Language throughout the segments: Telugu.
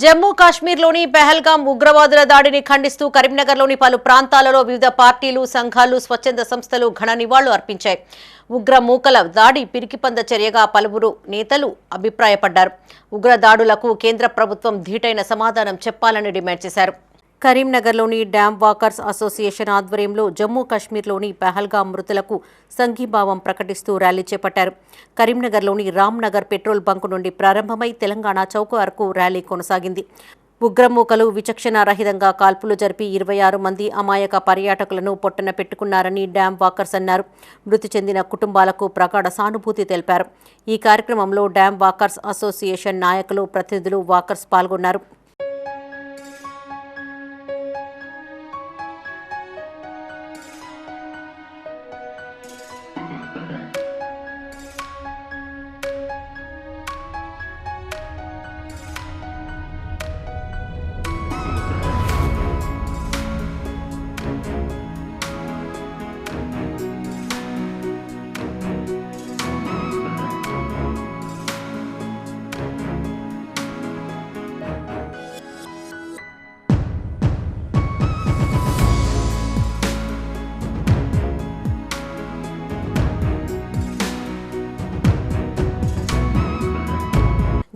జమ్మూ కాశ్మీర్లోని పెహల్గాం ఉగ్రవాదుల దాడిని ఖండిస్తూ కరీంనగర్లోని పలు ప్రాంతాలలో వివిధ పార్టీలు సంఘాలు స్వచ్ఛంద సంస్థలు ఘన నివాళులు అర్పించాయి. ఉగ్ర మూకల దాడి పిరికిపంద చర్యగా పలువురు నేతలు అభిప్రాయపడ్డారు. ఉగ్ర దాడులకు కేంద్ర ప్రభుత్వం ధీటైన సమాధానం చెప్పాలని డిమాండ్ చేశారు. కరీంనగర్లోని డ్యామ్ వాకర్స్ అసోసియేషన్ ఆధ్వర్యంలో జమ్మూ కాశ్మీర్లోని పెహల్గా మృతులకు సంఘీభావం ప్రకటిస్తూ ర్యాలీ చేపట్టారు. కరీంనగర్లోని రామ్నగర్ పెట్రోల్ బంకు నుండి ప్రారంభమై తెలంగాణ చౌక వరకు ర్యాలీ కొనసాగింది. ఉగ్రమూకలు విచక్షణ రహితంగా కాల్పులు జరిపి ఇరవై ఆరు మంది అమాయక పర్యాటకులను పొట్టన పెట్టుకున్నారని డ్యామ్ వాకర్స్ అన్నారు. మృతి చెందిన కుటుంబాలకు ప్రగాఢ సానుభూతి తెలిపారు. ఈ కార్యక్రమంలో డ్యామ్ వాకర్స్ అసోసియేషన్ నాయకులు ప్రతినిధులు వాకర్స్ పాల్గొన్నారు.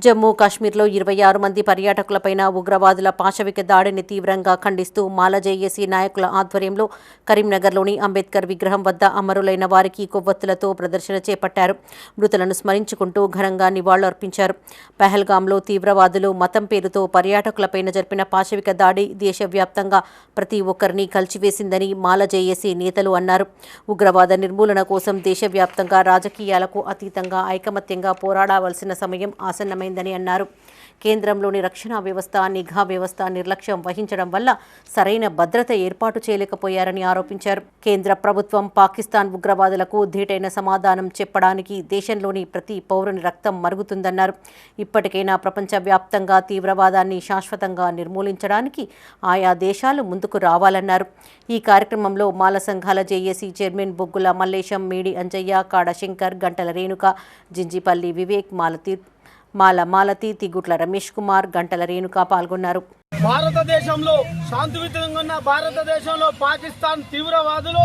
జమ్మూ కాశ్మీర్లో ఇరవై ఆరు మంది పర్యాటకులపైన ఉగ్రవాదుల పాశవిక దాడిని తీవ్రంగా ఖండిస్తూ మాల జేఏసీ నాయకుల ఆధ్వర్యంలో కరీంనగర్లోని అంబేద్కర్ విగ్రహం వద్ద అమరులైన వారికి కొవ్వొత్తులతో ప్రదర్శన చేపట్టారు. మృతులను స్మరించుకుంటూ ఘనంగా నివాళులర్పించారు. పహల్గాంలో తీవ్రవాదులు మతం పేరుతో పర్యాటకులపైన జరిపిన పాశవిక దాడి దేశవ్యాప్తంగా ప్రతి ఒక్కరిని కలిచివేసిందని మాల జేఏసీ నేతలు అన్నారు. ఉగ్రవాద నిర్మూలన కోసం దేశవ్యాప్తంగా రాజకీయాలకు అతీతంగా ఐకమత్యంగా పోరాడవలసిన సమయం ఆసన్నమైంది. జరిగిందని అన్నారు. కేంద్రంలోని రక్షణ వ్యవస్థ నిఘా వ్యవస్థ నిర్లక్ష్యం వహించడం వల్ల సరైన భద్రత ఏర్పాటు చేయలేకపోయారని ఆరోపించారు. కేంద్ర ప్రభుత్వం పాకిస్తాన్ ఉగ్రవాదులకు ధీటైన సమాధానం చెప్పడానికి దేశంలోని ప్రతి పౌరుని రక్తం మరుగుతుందన్నారు. ఇప్పటికైనా ప్రపంచవ్యాప్తంగా తీవ్రవాదాన్ని శాశ్వతంగా నిర్మూలించడానికి ఆయా దేశాలు ముందుకు రావాలన్నారు. ఈ కార్యక్రమంలో మాల సంఘాల జేఏసీ చైర్మన్ బొగ్గుల మల్లేశం మేడి అంజయ్య కాడ శంకర్ గంటల రేణుక జింజిపల్లి వివేక్ మాలతీర్ మాల మాలతి తిగుట్ల రమేష్ కుమార్ గంటల రేణుక పాల్గొన్నారు. భారతదేశంలో శాంతియుతంగా ఉన్న భారతదేశంలో పాకిస్తాన్ తీవ్రవాదులు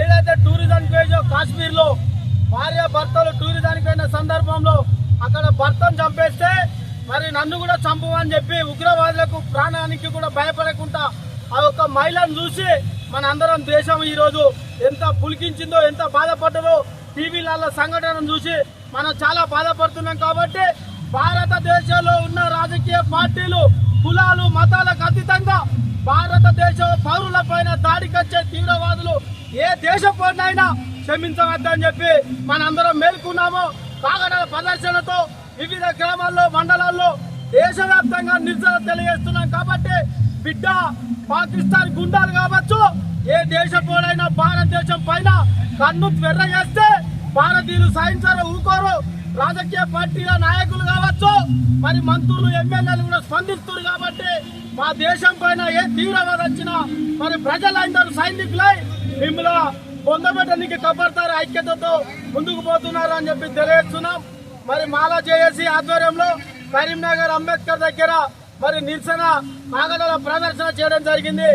ఏదైతే టూరిజం పేజో కాశ్మీర్లో భార్య భర్తలు టూరిజానికి పోయిన సందర్భంలో అక్కడ భర్తను చంపేస్తే మరి నన్ను కూడా చంపమని చెప్పి ఉగ్రవాదులకు ప్రాణానికి కూడా భయపడకుండా ఆ యొక్క మహిళను చూసి మన అందరం దేశం ఈరోజు ఎంత పులికించిందో ఎంత బాధపడ్డదో టీవీలలో సంఘటనను చూసి మనం చాలా బాధపడుతున్నాం కాబట్టి భారతదేశంలో ఉన్న రాజకీయ పార్టీలు కులాలు మతాలకు అతీతంగా భారతదేశ పౌరులపైన దాడికొచ్చే తీవ్రవాదులు ఏ దేశపోయినైనా క్షమించవద్దని చెప్పి మనందరం మేల్కొన్నాము. కాగడాల ప్రదర్శనతో వివిధ గ్రామాల్లో మండలాల్లో దేశవ్యాప్తంగా నిరసన తెలియజేస్తున్నాం కాబట్టి బిడ్డ పాకిస్తాన్ గుండాలు కావచ్చు ఏ దేశపోడైనా భారతదేశం పైన కన్ను వెర్ర చేస్తే భారతీయులు సహించారు ఊరుకోరు రాజకీయ పార్టీల నాయకులు కావచ్చు మరి మంత్రులు ఎమ్మెల్యేలు కూడా స్పందిస్తున్నారు కాబట్టి మా దేశం పైన ఏ తీవ్రవాదం వచ్చినా మరి ప్రజలందరూ సైనికులై మిమ్మల్ని పొందబెట్టడానికి కబడతారు ఐక్యతతో ముందుకు పోతున్నారు అని చెప్పి తెలియజేస్తున్నాం. మరి మాలా చేసి ఆధ్వర్యంలో కరీంనగర్ అంబేద్కర్ దగ్గర మరి నిరసన కాగడాల ప్రదర్శన చేయడం జరిగింది.